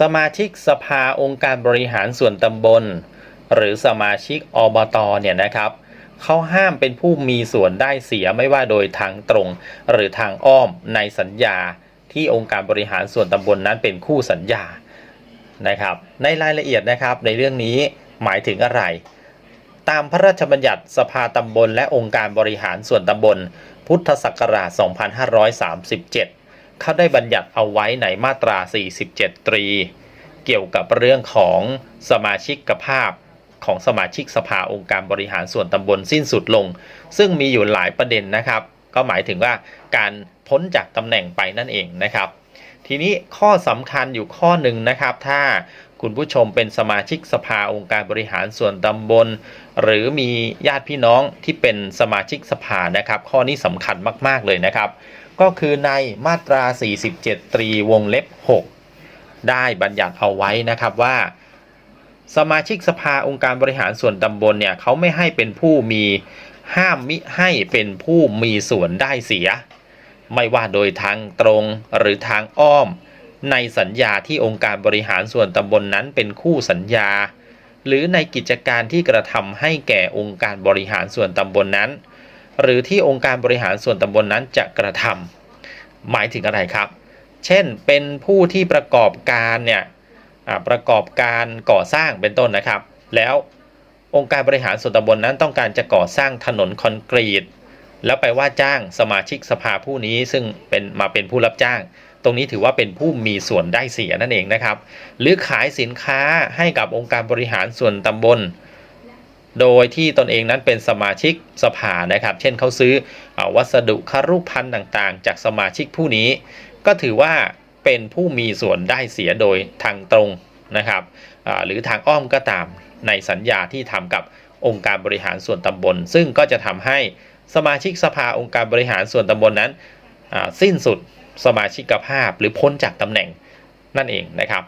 สมาชิกสภาองค์การบริหารส่วนตำบล หรือสมาชิกอบตเนี่ยนะครับเขาห้ามเป็นผู้มีส่วนได้เสียไม่ว่าโดยทางตรง หรือทางอ้อมในสัญญาที่องค์การบริหารส่วนตำบลนั้นเป็นคู่สัญญานะครับ ในรายละเอียดนะครับในเรื่องนี้หมายถึงอะไร ตามพระราชบัญญัติสภาตำบลและองค์การบริหารส่วนตำบล พุทธศักราช 2537 ขาได้บัญญัติเอาไว้ในมาตรา 47 ตรี เกี่ยวกับเรื่องของสมาชิกภาพของสมาชิกสภาองค์การบริหารส่วนตำบลสิ้นสุดลง ซึ่งมีอยู่หลายประเด็นนะครับ ก็หมายถึงว่าการพ้นจากตำแหน่งไปนั่นเองนะครับ ทีนี้ข้อสำคัญอยู่ข้อหนึ่งนะครับ ถ้าคุณผู้ชมเป็นสมาชิกสภาองค์การบริหารส่วนตำบล หรือมีญาติพี่น้องที่เป็นสมาชิกสภานะครับ ข้อนี้สำคัญมาก ๆ เลยนะครับ ก็คือในมาตรา 47 ตรีวงเล็บ 6 ได้บัญญัติเอาไว้นะครับว่า สมาชิกสภาองค์การบริหารส่วนตำบลเนี่ยเขาไม่ให้เป็นผู้มีห้ามมิให้เป็นผู้มีส่วนได้เสีย ไม่ว่าโดยทางตรงหรือทางอ้อม ในสัญญาที่องค์การบริหารส่วนตำบลนนั้นเป็นคู่สัญญา หรือในกิจการที่กระทำให้แก่องค์การบริหารส่วนตำบลนนั้น หรือที่องค์การบริหารส่วนตำบลนนั้นจะกระทำหมายถึงอะไรครับ เช่นเป็นผู้ที่ประกอบการเนี่ยประกอบการก่อสร้างเป็นต้นนะครับ แล้วองค์การบริหารส่วนตำบลนนั้นต้องการจะก่อสร้างถนนคอนกรีต แล้วไปว่าจ้างสมาชิกสภาผู้นี้ซึ่งเป็นมาเป็นผู้รับจ้าง ตรงนี้ถือว่าเป็นผู้มีส่วนได้เสียนั่นเองนะครับ หรือขายสินค้าให้กับองค์การบริหารส่วนตำบล โดยที่ตนเองนั้นเป็นสมาชิกสภานะครับ เช่นเขาซื้ออวัสดุคารุพันธ์ต่างๆ จากสมาชิกผู้นี้ ก็ถือว่าเป็นผู้มีส่วนได้เสียโดยทางตรงนะครับหรือทางอ้อมก็ตามในสัญญาที่ทำกับองค์การบริหารส่วนตำบล ซึ่งก็จะทำให้สมาชิกสภาองค์การบริหารส่วนตำบลนั้นสิ้นสุดสมาชิกภาพหรือพ้นจากตำแหน่งนั่นเองนะครับ